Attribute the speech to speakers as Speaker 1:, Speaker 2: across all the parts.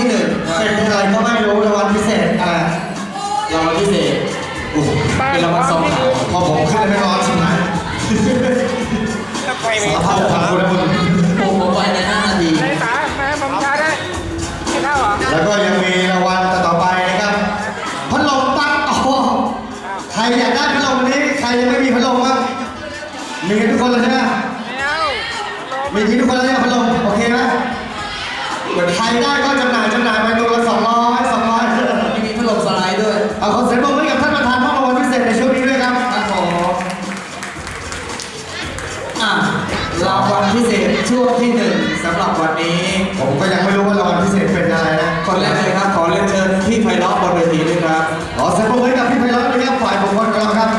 Speaker 1: ที่หนึ่ง
Speaker 2: เป็นอะไรก็ไม่รู้รางวัลพิเศษอะไร
Speaker 1: รางวัลพิเศษโอ้โหเป็นรางวัลซองขาว
Speaker 2: พอผมขึ้นไม่ร้อนใช่ไหมสารภาพขอบคุณ
Speaker 1: ที
Speaker 3: ด้
Speaker 2: วยครับ ขอเสียงปรบมือให้กับพี่ไพเราะ
Speaker 1: ด้วยครับ
Speaker 2: ฝ่ายบุคคลของเราครับ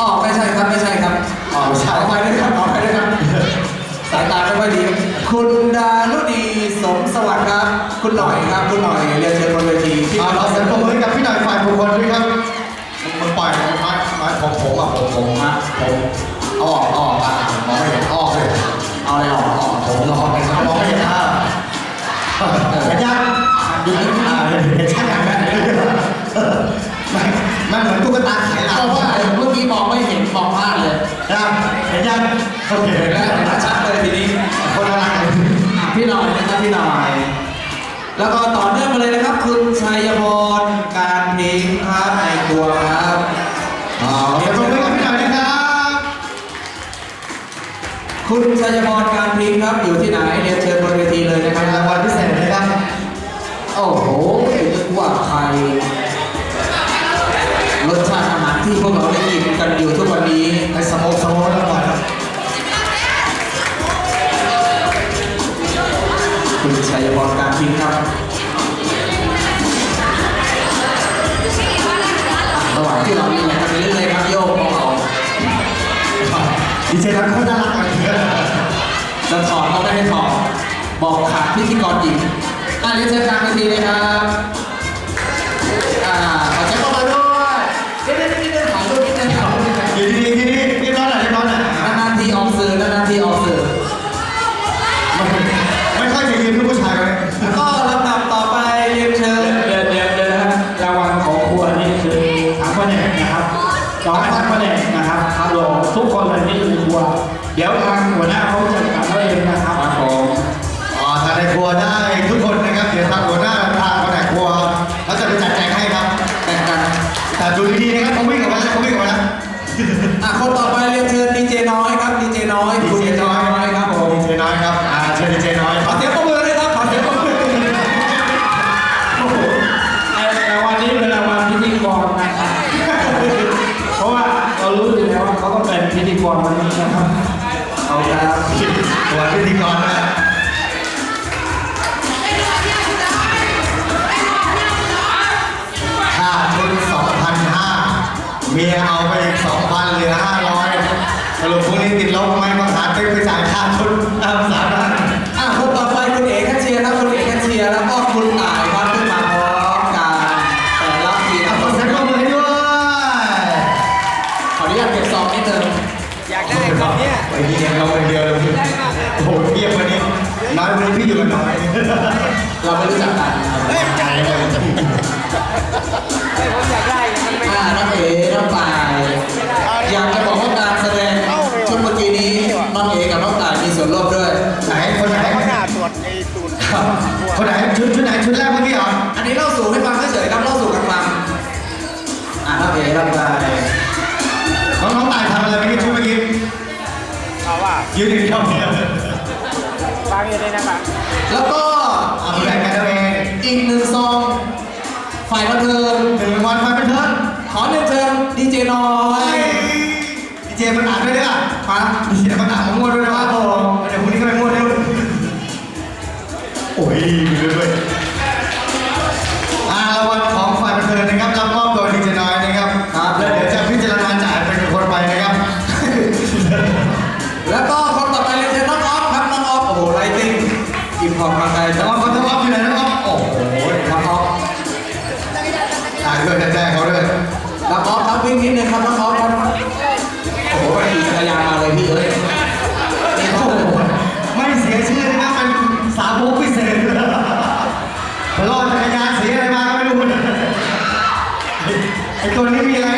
Speaker 1: อ๋อไม่ใช่ครับไม่ใช่ครับ
Speaker 2: อ๋อไม่ใช่
Speaker 1: ขออภัยด้วยครับขออภัยด้วยครับสายตาไม่ค่อยดี คุณดารุณีสมสวัสดิ์ครับ คุณหน่อยครับ คุณหน่อยเรียนเชิญบนเวทีพี่
Speaker 2: อ่าขอเสียงปรบมือให้กับพี่หน่อยฝ่ายบุคคลด้วยครับมันปล่อยไม้ไม้ไม้ผมผมอะผมผมฮะผมอ้ออ้ออะมองไม่เห็นอ้อเลย
Speaker 1: เอาอะไรออกออก
Speaker 2: ผมรอไปครับ มองไม่เห็นะดูนี่อ่าเห็นชัดอย่างนั้นมันมันเหมือนตุ๊กตาขายหลั
Speaker 1: เพราะว่าเมื่อกี้มองไม่เห็นมองพลาดเลย
Speaker 2: ยังเห็นยังโอเค
Speaker 1: เห็นแล้วเห็นชัดเลยทีนี้
Speaker 2: คนอะไร
Speaker 1: อะพี่หน่อยนะครับพี่หน่อย แล้วก็ต่อเนื่องมาเลยนะครับ คุณชัยพรการเพลงครับในครัวครับ
Speaker 2: อ๋อเดี๋ยวผมไปกับพี่หน่อยนะครับ
Speaker 1: คุณชัยพรการเพลงครับอยู่ที่ไหนเรียนเชิญบนเวทีเลยนะครับ
Speaker 2: รางวัลพิเศษ
Speaker 1: โอ้โหนึกว่าใคร รสชาติอาหารที่พวกเราได้กินกันอยู่ทุกวันนี้
Speaker 2: ให้สโมกสโมกรางวัล
Speaker 1: คุณชัยพรการพิงครับระหว่างที่เรามีอะไรกันไปเรื่อยๆครับโยกของเรา
Speaker 2: ดีเจนักเขาน่ารักกันเยอะ
Speaker 1: จะถอดก็ไม่ให้ถอดบอกขาดพิธีกรหญิง อะเรียนเชิญกลางเวทีเลยครับ อ่าขอใช้ประมาณด้วยเดี๋ยวเดี๋ยวเดี๋ยวเดี๋ยวถ่ายรูปนิดนึงถ่ายรูปนิดนึง
Speaker 2: อยู่ดีๆทีนี้เรียบร้อยหน่อยเรียบร้อยหน่อย
Speaker 1: นานๆทีออกสื่อนานๆทีออกสื่อ
Speaker 2: ไม่ค่อยจะยืนกับผู้ชายเลย
Speaker 1: แล้วก็ลำดับต่อไปเรียนเชิญ
Speaker 3: เดี๋ยวเดี๋ยวเดี๋ยวนะรางวัลของครัวนี่คือถังแผนกนะครับร้อยถังแผนกนะครับครับรวมทุกคนเลยที่อยู่ในครัว เดี๋ยว เป็
Speaker 1: น
Speaker 3: พิธีกรวันนี้นะครับ
Speaker 1: เอาครับ
Speaker 2: ตัวพิธีกรนะค่าชุด2,500เมียเอาไปอีก2,000เหลือ500สรุปพวกนี้ติดลบไหมต้องหาเต้ไปจ่ายค่าชุดตามสามพัน
Speaker 1: อะคนต่อไปคุณเอกแคเชียร์ครับคุณเอกแคเชียร์แล้วก็คุณต่ายครับขึ้นมาพร้อมกันแต่ละทีนะ
Speaker 2: ขอเสียงปรบมือให้ด้วย
Speaker 1: ขออนุญาตเก็บซองนิดนึง
Speaker 3: อยากได้ครับเนี่ย
Speaker 2: ไปเงียบเราคนเดียวเลยโอ้โหเงียบวันนี้น้อยวันนี้พี่อยู่กับน้อย
Speaker 1: เราไม่รู้จักกันนะครับ
Speaker 2: เฮ้ยใจเลย
Speaker 3: ผมอยากได้มันไม่
Speaker 1: อ่าน้องเอ๋น้องต่ายอยากจะบอกว่าการแสดงชุดเมื่อกี้นี้น้องเอ๋กับน้องต่ายมีส่วนร่วมด้วย
Speaker 2: ไหนคนไหน
Speaker 3: เขาหน้าตรวจไอ้ตูน
Speaker 2: คนไหนชุดชุดไหนชุดแรกเมื่อ เอา
Speaker 3: ว่า
Speaker 2: ยืนหนึ่งเดียวเนี่ย
Speaker 3: ฟังอยู่ในนะครับ
Speaker 1: แล้วก็
Speaker 2: เอาแบ่งกันเอาเอง
Speaker 1: อีกหนึ่งซองฝ่ายบันเทิง
Speaker 2: หนึ่งวันไปเป็นเทิร์น
Speaker 1: ขอเรียนเชิญดีเจน้อย
Speaker 2: ดีเจมันอ่านด้วยได้ป่ะ
Speaker 1: มา
Speaker 2: ดีเจมันอ่านมางวดด้วยนะว่าโอ้เดี๋ยวพรุ่งนี้ก็ไปงวดด้วยโอ้ยมีด้วย นิดนึ
Speaker 1: งครับ
Speaker 2: ว่าเขา
Speaker 1: ทำโอ้โหขี่จักรยานมาเลยพี่เอ้ยโอ้โหไม่เสียชื่อเลยนะมัน
Speaker 2: สาวกพิ
Speaker 1: เศษร
Speaker 2: อดจักรยานเสียอะไรมาก็ไม่รู้ไอ
Speaker 1: ตัวนี้มี
Speaker 2: อะไร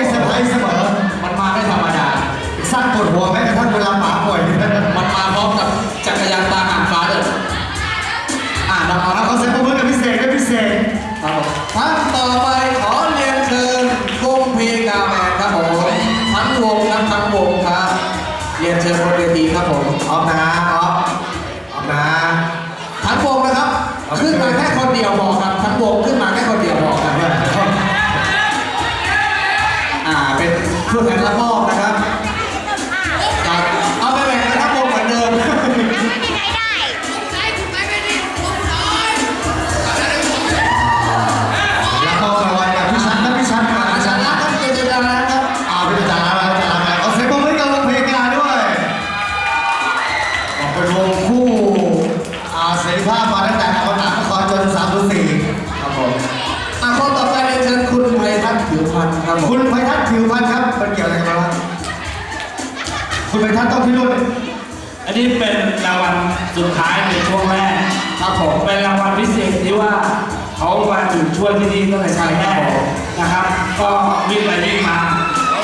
Speaker 2: อบนะ รา
Speaker 3: งวัลสุดท้ายในช่วงแรก
Speaker 1: ครับผม
Speaker 3: เป็นรางวัลพิเศษที่ว่าเขามาอยู่ช่วยที่นี่ตั้งแต่ครั้งแรกนะครับ ก็วิ่งไปวิ่งมา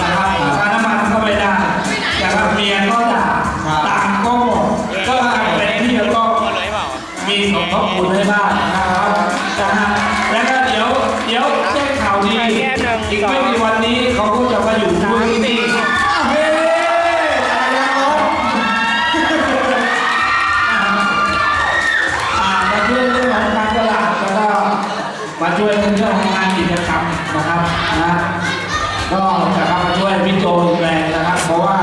Speaker 3: นะครับค่าน้ำมันก็ไม่ได้นะครับเมียก็ด่าต่างก็หมดก็เป็นที่แล้วก็มีสมทบทุนให้บ้างนะครับนะฮะแล้วก็เดี๋ยวเดี๋ยวแจ้งข่าวดีอีกไม่กี่วันนี้เขาก็จะมาอยู่ช่วย
Speaker 1: มา
Speaker 3: ช่วยในเรื่องของงานกิจกรรมนะครับนะก็จะเข้ามาช่วยพี่โจอีกแรงนะครับ เพราะว่า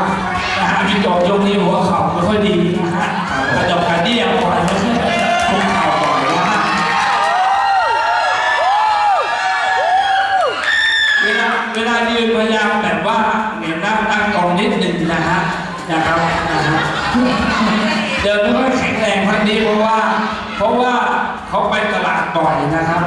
Speaker 3: นะฮะพี่โจช่วงนี้หัวเข่าไม่ค่อยดีนะฮะกระจกกระเดี่ยวปล่อยไม่ใช่คุกเข่าปล่อยนะฮะเวลาเวลายืนพยายามแบบว่าเหนี่ยนั่งตั้งกองนิดหนึ่งนะฮะนะครับนะฮะเดินไม่ค่อยแข็งแรงพักนี้เพราะว่า เพราะว่าเขาไปตลาดบ่อยนะครับ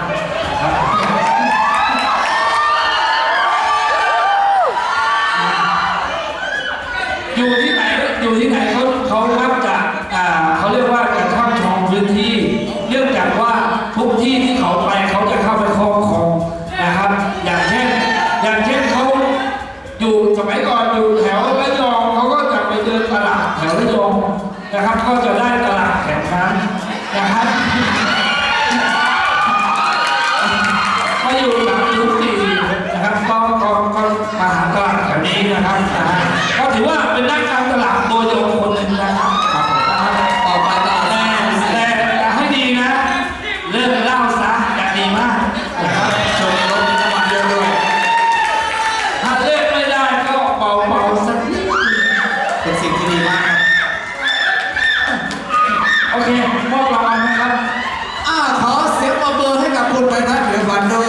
Speaker 3: อยู่ที่ไหนอยู่ที่ไหนเขาเขารับจากอ่าเขาเรียกว่าการช่ำชองพื้นที่ เนื่องจากว่าทุกที่ที่เขาไปเขาจะเข้าไปครอบครองนะครับ อย่างเช่น อย่างเช่นเขาอยู่สมัยก่อนอยู่แถวระยองเขาก็จะไปเดินตลาดแถวระยองนะครับ ก็จะได้ตลาดแถวนั้นนะ
Speaker 1: ครับ
Speaker 3: โอเคมอบรางวัลนะครับ
Speaker 1: อ่าขอเสียงปรบมือให้กับคุณไพทัศน์ผิวพันธ์ด้วย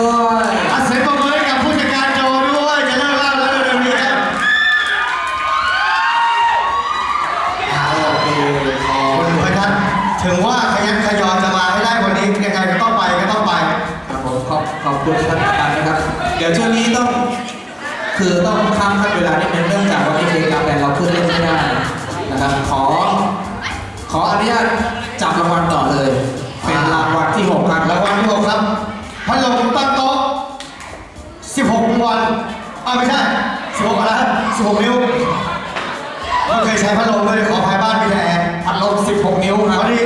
Speaker 2: อาเสียงปรบมือให้กับผู้จัดการโจด้วยจะเลิกเล่าแล้วเร็วๆนี้ครับ
Speaker 1: โอเคขอ
Speaker 2: คุณไพทัศน์ถึงว่าขยันขยอจะมาให้ได้วันนี้ยังไงก็ต้องไปก็ต้องไป
Speaker 1: ครับผมขอบขอบคุณท่านประธานนะครับ เดี๋ยวช่วงนี้ต้อง คือต้องข้ามขั้นเวลานิดนึงเนื่องจากว่ามีกิจกรรมแต่เราขึ้นเล่นไม่ได้นะครับขอข ออนุญาตจับรางวัลต่อเลย เป็นรางวัลที่หกครับ
Speaker 2: รางวัลที่หกครับพัดลมตั้งโต๊ะ16วันอ้าวไม่ใช่16อะไร16 นิ้วไม่เคยใช้พัดลมเลยขอภายบ้านมีแต่แอร์
Speaker 1: พัดลม16 นิ้วครับ
Speaker 2: วันนี้